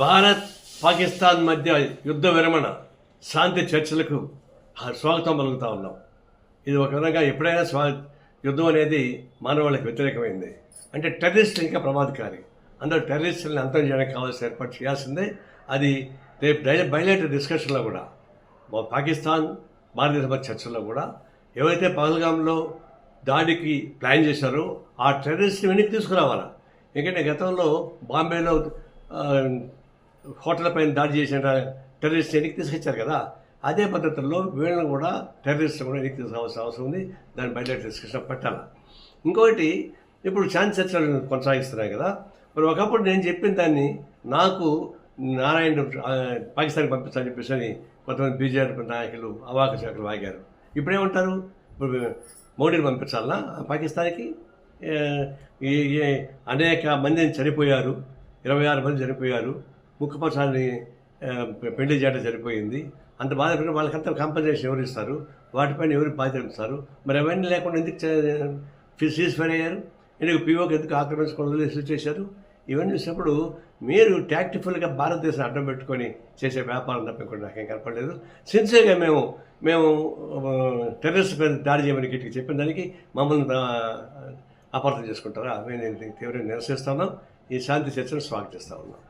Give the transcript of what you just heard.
భారత్ పాకిస్తాన్ మధ్య యుద్ధ విరమణ శాంతి చర్చలకు స్వాగతం పలుకుతా ఉన్నాం. ఇది ఒక విధంగా ఎప్పుడైనా స్వా యుద్ధం అనేది మానవాళికి వ్యతిరేకమైంది. అంటే టెర్రరిస్టులు ఇంకా ప్రమాదకారి. అందరూ టెర్రరిస్టులను అంతం చేయడానికి కావాల్సిన ఏర్పాటు చేయాల్సిందే. అది రేపు బయలేటర్ డిస్కషన్లో కూడా పాకిస్తాన్ భారతదేశ మధ్య చర్చల్లో కూడా ఎవరైతే పహల్గామ్లో దాడికి ప్లాన్ చేశారో ఆ టెర్రరిస్ట్ని వెనక్కి తీసుకురావాలా? ఎందుకంటే గతంలో బాంబేలో హోటల్ పైన దాడి చేసిన టెర్రరిస్ట్ వెనక్కి తీసుకొచ్చారు కదా అదే పద్ధతుల్లో వీళ్ళని కూడా టెర్రరిస్ట్ కూడా వెనక్కి తీసుకోవాల్సిన అవసరం ఉంది. దాన్ని బయట డిస్కషన్ పెట్టాలి. ఇంకొకటి ఇప్పుడు ఛాన్స్ చర్చలు కొనసాగిస్తున్నాయి కదా. మరి ఒకప్పుడు నేను చెప్పిన దాన్ని నాకు నారాయణ పాకిస్తాన్కి పంపించాలని చెప్పేసి అని కొంతమంది బీజేపీ నాయకులు అవాక శాఖలు వాగారు. ఇప్పుడేమంటారు ఇప్పుడు మోడీని పంపించాలనా పాకిస్తాన్కి? ఈ అనేక మందిని చనిపోయారు. ఇరవై ఆరు మంది చనిపోయారు. ముఖ్యపక్షాన్ని పెళ్ళి చేయడం సరిపోయింది. అంత బాధపడిన వాళ్ళకంత కాంపన్సేషన్ ఎవరు ఇస్తారు? వాటిపైన ఎవరు బాధ్యతారు మరి అవన్నీ లేకుండా ఎందుకు సీజ్ ఫైర్ అయ్యారు? ఎందుకు పీఓకి ఎందుకు ఆక్రమించుకోవడం వదిలేసి చేశారు? ఇవన్నీ చూసినప్పుడు మీరు ట్యాక్టిఫుల్గా భారతదేశం అడ్డం పెట్టుకొని చేసే వ్యాపారం తప్ప ఇంకోటి నాకేం కనపడలేదు. సిన్సియర్గా మేము మేము టెర్రరిస్ట్ మీద దాడి చేయమని గట్టిగా చెప్పిన దానికి మమ్మల్ని అపార్థం చేసుకుంటారా? మేము తీవ్రంగా నిరసిస్తున్నాం ఈ శాంతి చర్చను స్వాగతిస్తా ఉన్నాం.